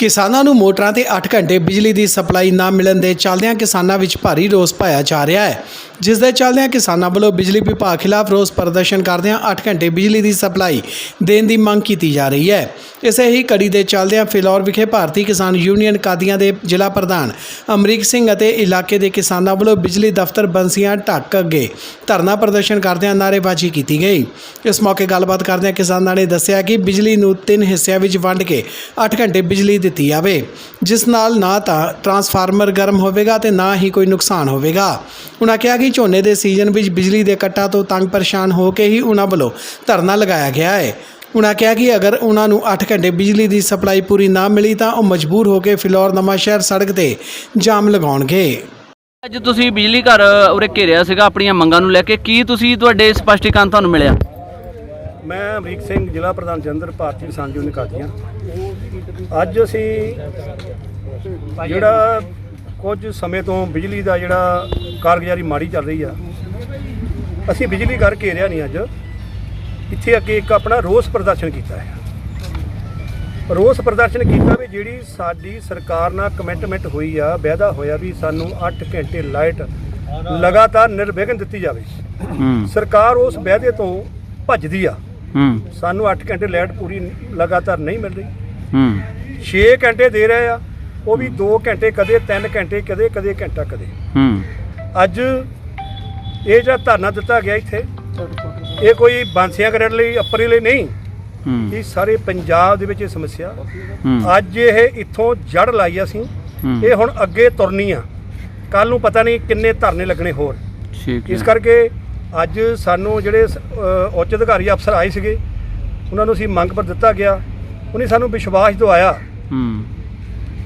ਕਿਸਾਨਾਂ ਨੂੰ ਮੋਟਰਾਂ ਤੇ 8 ਘੰਟੇ ਬਿਜਲੀ ਦੀ ਸਪਲਾਈ ਨਾ ਮਿਲਣ ਦੇ ਚੱਲਦਿਆਂ ਕਿਸਾਨਾਂ ਵਿੱਚ ਭਾਰੀ ਰੋਸ ਪਾਇਆ ਜਾ ਰਿਹਾ ਹੈ। ਜਿਸ ਦੇ ਚੱਲਦਿਆਂ ਕਿਸਾਨਾਂ ਵੱਲੋਂ ਬਿਜਲੀ ਵਿਭਾਗ ਖਿਲਾਫ ਰੋਸ ਪ੍ਰਦਰਸ਼ਨ ਕਰਦਿਆਂ 8 ਘੰਟੇ ਬਿਜਲੀ ਦੀ ਸਪਲਾਈ ਦੇਣ ਦੀ ਮੰਗ ਕੀਤੀ ਜਾ ਰਹੀ ਹੈ। ਇਸੇ ਹੀ ਕੜੀ ਦੇ ਚੱਲਦਿਆਂ ਫਿਲੌਰ ਵਿਖੇ ਭਾਰਤੀ ਕਿਸਾਨ ਯੂਨੀਅਨ ਕਾਦੀਆਂ ਦੇ ਜ਼ਿਲ੍ਹਾ ਪ੍ਰਧਾਨ ਅਮਰੀਕ ਸਿੰਘ ਅਤੇ ਇਲਾਕੇ ਦੇ ਕਿਸਾਨਾਂ ਵੱਲੋਂ ਬਿਜਲੀ ਦਫ਼ਤਰ ਬੰਸੀਆਂ ਢੱਕ ਅੱਗੇ ਧਰਨਾ ਪ੍ਰਦਰਸ਼ਨ ਕਰਦਿਆਂ ਨਾਅਰੇਬਾਜ਼ੀ ਕੀਤੀ ਗਈ। ਇਸ ਮੌਕੇ ਗੱਲਬਾਤ ਕਰਦਿਆਂ ਕਿਸਾਨਾਂ ਨੇ ਦੱਸਿਆ ਕਿ ਬਿਜਲੀ ਨੂੰ ਤਿੰਨ ਹਿੱਸਿਆਂ ਵਿੱਚ ਵੰਡ ਕੇ 8 ਘੰਟੇ ਬਿਜਲੀ ਦਿੱਤੀ ਜਾਵੇ। ਜਿਸ ਨਾਲ ਨਾ ਤਾਂ ਟਰਾਂਸਫਾਰਮਰ ਗਰਮ ਹੋਵੇਗਾ ਤੇ ਨਾ ਹੀ ਕੋਈ ਨੁਕਸਾਨ ਹੋਵੇਗਾ। ਉਹਨਾਂ ਕਿਹਾ ਕਿ ਝੋਨੇ ਦੇ ਸੀਜ਼ਨ ਵਿੱਚ ਬਿਜਲੀ ਦੇ ਕੱਟਾਂ ਤੋਂ ਤੰਗ ਪਰੇਸ਼ਾਨ ਹੋ ਕੇ ਹੀ ਉਹਨਾਂ ਵੱਲੋਂ ਧਰਨਾ ਲਗਾਇਆ ਗਿਆ ਹੈ। ਉਹਨਾਂ ਕਿਹਾ ਕਿ ਅਗਰ ਉਹਨਾਂ ਨੂੰ 8 ਘੰਟੇ ਬਿਜਲੀ ਦੀ ਸਪਲਾਈ ਪੂਰੀ ਨਾ ਮਿਲੀ ਤਾਂ ਉਹ ਮਜਬੂਰ ਹੋ ਕੇ ਫਿਲੌਰ ਨਵਾਂ ਸ਼ਹਿਰ ਸੜਕ ਤੇ ਜਾਮ ਲਗਾਉਣਗੇ। ਅੱਜ ਤੁਸੀਂ ਬਿਜਲੀ ਘਰ ਉਰੇ ਘੇਰਿਆ ਸੀਗਾ ਆਪਣੀਆਂ ਮੰਗਾਂ ਨੂੰ ਲੈ ਕੇ। ਕੀ ਤੁਸੀਂ ਤੁਹਾਡੇ ਸਪਸ਼ਟੀਕਰਨ ਤੁਹਾਨੂੰ ਮਿਲਿਆ? ਮੈਂ ਅਮਰੀਕ ਸਿੰਘ ਜ਼ਿਲ੍ਹਾ ਪ੍ਰਧਾਨ ਜਲੰਧਰ ਭਾਰਤੀ ਕਿਸਾਨ ਯੂਨੀਅਨ ਕਾਦੀਆਂ ਅੱਜ ਅਸੀਂ ਜਿਹੜਾ ਕੁਝ ਸਮੇਂ ਤੋਂ ਬਿਜਲੀ ਦਾ ਜਿਹੜਾ ਕਾਰਗੁਜ਼ਾਰੀ ਮਾੜੀ ਚੱਲ ਰਹੀ ਆ। ਅਸੀਂ ਬਿਜਲੀ ਘਰ ਘੇਰਿਆ ਨਹੀਂ ਅੱਜ। ਇੱਥੇ ਅੱਗੇ ਇੱਕ ਆਪਣਾ ਰੋਸ ਪ੍ਰਦਰਸ਼ਨ ਕੀਤਾ ਹੈ। ਰੋਸ ਪ੍ਰਦਰਸ਼ਨ ਕੀਤਾ ਵੀ ਜਿਹੜੀ ਸਾਡੀ ਸਰਕਾਰ ਨਾਲ ਕਮਿਟਮੈਂਟ ਹੋਈ ਆ ਵਾਅਦਾ ਹੋਇਆ ਵੀ ਸਾਨੂੰ 8 ਘੰਟੇ ਲਾਈਟ ਲਗਾਤਾਰ ਨਿਰਵਿਘਨ ਦਿੱਤੀ ਜਾਵੇ। ਸਰਕਾਰ ਉਸ ਵਾਅਦੇ ਤੋਂ ਭੱਜਦੀ ਆ। ਸਾਨੂੰ 8 ਘੰਟੇ ਲਾਈਟ ਪੂਰੀ ਲਗਾਤਾਰ ਨਹੀਂ ਮਿਲ ਰਹੀ। ਹੂੰ। 6 ਘੰਟੇ ਦੇ ਰਹੇ ਆ। ਉਹ ਵੀ 2 ਘੰਟੇ ਕਦੇ 3 ਘੰਟੇ ਕਦੇ ਕਦੇ ਘੰਟਾ ਕਦੇ। ਅੱਜ ਇਹ ਜਿਹੜਾ ਧਰਨਾ ਦਿੱਤਾ ਗਿਆ ਇੱਥੇ ਇਹ ਕੋਈ ਬਾਂਸੀਆਂ ਕਰਨ ਲਈ ਅੱਪਰੇ ਲਈ ਨਹੀਂ। ਇਹ ਸਾਰੇ ਪੰਜਾਬ ਦੇ ਵਿੱਚ ਇਹ ਸਮੱਸਿਆ। ਅੱਜ ਇਹ ਇੱਥੋਂ ਜੜ ਲਾਈ ਅਸੀਂ। ਇਹ ਹੁਣ ਅੱਗੇ ਤੁਰਨੀ ਆ। ਕੱਲ ਨੂੰ ਪਤਾ ਨਹੀਂ ਕਿੰਨੇ ਧਰਨੇ ਲੱਗਣੇ ਹੋਰ। ਇਸ ਕਰਕੇ ਅੱਜ ਸਾਨੂੰ ਜਿਹੜੇ ਉੱਚ ਅਧਿਕਾਰੀ ਅਫਸਰ ਆਏ ਸੀਗੇ ਉਹਨਾਂ ਨੂੰ ਅਸੀਂ ਮੰਗ ਪਰ ਦਿੱਤਾ ਗਿਆ। ਉਹਨੇ ਸਾਨੂੰ ਵਿਸ਼ਵਾਸ ਦਿਵਾਇਆ। ਹੂੰ।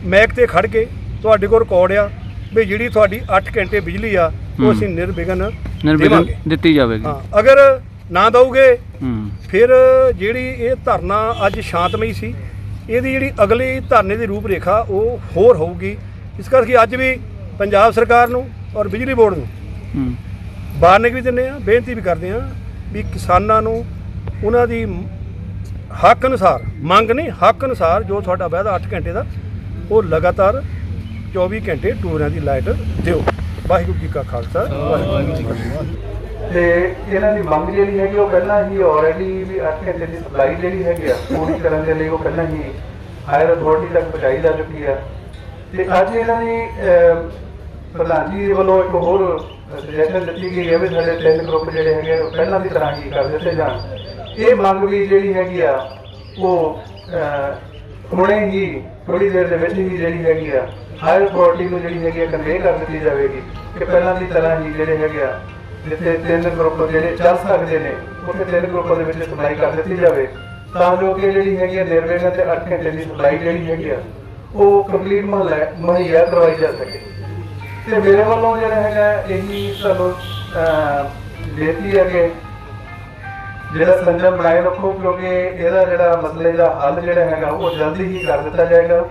ਮੈਕ ਤੇ ਖੜ ਕੇ ਤੁਹਾਡੇ ਕੋਲ ਰਿਕਾਰਡ ਆ। ਵੀ ਜਿਹੜੀ ਤੁਹਾਡੀ 8 ਘੰਟੇ ਬਿਜਲੀ ਆ ਉਹ। ਅਸੀਂ ਨਿਰਵਿਘਨ ਨਿਰਵਿਘਨ ਦੇਵਾਂਗੇ। ਦਿੱਤੀ ਜਾਵੇਗੀ। ਹਾਂ ਅਗਰ ਨਾ ਦਊਗੇ ਹੂੰ। ਫਿਰ ਜਿਹੜੀ ਇਹ ਧਰਨਾ ਅੱਜ ਸ਼ਾਂਤਮਈ ਸੀ ਇਹਦੀ ਜਿਹੜੀ ਅਗਲੀ ਧਰਨੇ ਦੀ ਰੂਪ ਰੇਖਾ ਉਹ ਹੋਰ ਹੋਊਗੀ। ਇਸ ਕਰਕੇ ਅੱਜ ਵੀ ਪੰਜਾਬ ਸਰਕਾਰ ਨੂੰ ਔਰ ਬਿਜਲੀ ਬੋਰਡ ਨੂੰ ਹੂੰ। ਵੀ ਦਿੰਦੇ ਆ ਬੇਨਤੀ ਵੀ ਕਰਦੇ ਆ ਵੀ ਕਿਸਾਨਾਂ ਨੂੰ ਉਹਨਾਂ ਦੀ ਮ- ਹੱਕ ਅਨੁਸਾਰ ਮੰਗ ਨਹੀਂ ਹੱਕ ਅਨੁਸਾਰ ਜੋ ਤੁਹਾਡਾ ਵਾਅਦਾ 8 ਘੰਟੇ ਦਾ ਉਹ ਲਗਾਤਾਰ 24 ਘੰਟੇ ਟੂਰਾਂ ਦੀ ਲਾਈਟ ਦਿਓ। ਵਾਹਿਗੁਰੂ ਜੀ ਕਾ ਖਾਲਸਾ ਵਾਹਿਗੁਰੂ ਜੀ ਕੀ ਫਤਿਹ। ਤੇ ਇਹਨਾਂ ਦੀ ਮੰਗ ਜਿਹੜੀ ਹੈਗੀ ਉਹ ਪਹਿਲਾਂ ਹੀ ਆਲਰੇਡੀ ਵੀ 8 ਘੰਟੇ ਦੀ ਸਪਲਾਈ ਜਿਹੜੀ ਹੈਗੀ ਆ ਪੂਰੀ ਕਰਨ ਦੇ ਲਈ ਉਹ ਪਹਿਲਾਂ ਹੀ ਹਾਇਰ ਅਥਾਰਟੀ ਤੱਕ ਪਹੁੰਚਾਈ ਜਾ ਚੁੱਕੀ ਆ। ਤੇ ਅੱਜ ਇਹਨਾਂ ਦੀ ਪ੍ਰਧਾਨ ਜੀ ਵੱਲੋਂ ਇੱਕ ਹੋਰ ਸੁਜੈਸ਼ਨ ਦਿੱਤੀ ਗਈ ਹੈ ਵੀ ਸਾਡੇ ਤਿੰਨ ਗਰੁੱਪ ਜਿਹੜੇ ਹੈਗੇ ਆ, ਉਹ ਪਹਿਲਾਂ ਦੀ ਤਰ੍ਹਾਂ ਹੀ ਕਰ ਦਿੱਤੇ ਜਾਣ। ਇਹ ਮੰਗ ਵੀ ਜਿਹੜੀ ਹੈਗੀ ਆ ਉਹ ਹੁਣੇ ਹੀ ਥੋੜੀ ਦੇਰ ਦੇ ਵਿੱਚ ਹੀ ਜਿਹੜੀ ਹੈਗੀ ਆ ਹਾਇਰ ਅਥਾਰਟੀ ਨੂੰ ਜਿਹੜੀ ਹੈਗੀ ਆ ਕਨਵੇ ਕਰ ਦਿੱਤੀ ਜਾਵੇਗੀ ਕਿ ਪਹਿਲਾਂ ਦੀ ਤਰ੍ਹਾਂ ਹੀ ਜਿਹੜੇ ਹੈਗੇ ਆ, ਜਿੱਥੇ ਤਿੰਨ ਗਰੁੱਪ ਜਿਹੜੇ ਚੱਲ ਸਕਦੇ ਨੇ, ਉੱਥੇ ਤਿੰਨ ਗਰੁੱਪਾਂ ਦੇ ਵਿੱਚ ਸਪਲਾਈ ਕਰ ਦਿੱਤੀ ਜਾਵੇ। ਤਾਂ ਜੋ ਕਿ ਜਿਹੜੀ ਹੈਗੀ ਆ ਨਿਰਵੇਗਾ ਤੇ 8 ਘੰਟੇ ਦੀ ਸਪਲਾਈ ਜਿਹੜੀ ਹੈਗੀ ਆ, ਉਹ ਕੰਪਲੀਟ ਮੁਹੱਈਆ ਕਰਵਾਈ ਜਾ ਸਕੇ। ਤੇ ਮੇਰੇ ਵੱਲੋਂ ਜਿਹੜਾ ਹੈਗਾ ਇਹੀ ਤੁਹਾਨੂੰ ਬੇਨਤੀ ਹੈ ਕਿ ਜਿਹੜਾ ਸੰਜਮ ਬਣਾਏ ਰੱਖੋ, ਕਿਉਂਕਿ ਇਹਦਾ ਜਿਹੜਾ ਮਸਲੇ ਦਾ ਹੱਲ ਜਿਹੜਾ ਹੈਗਾ, ਉਹ ਜਲਦੀ ਹੀ ਕਰ ਦਿੱਤਾ ਜਾਏਗਾ।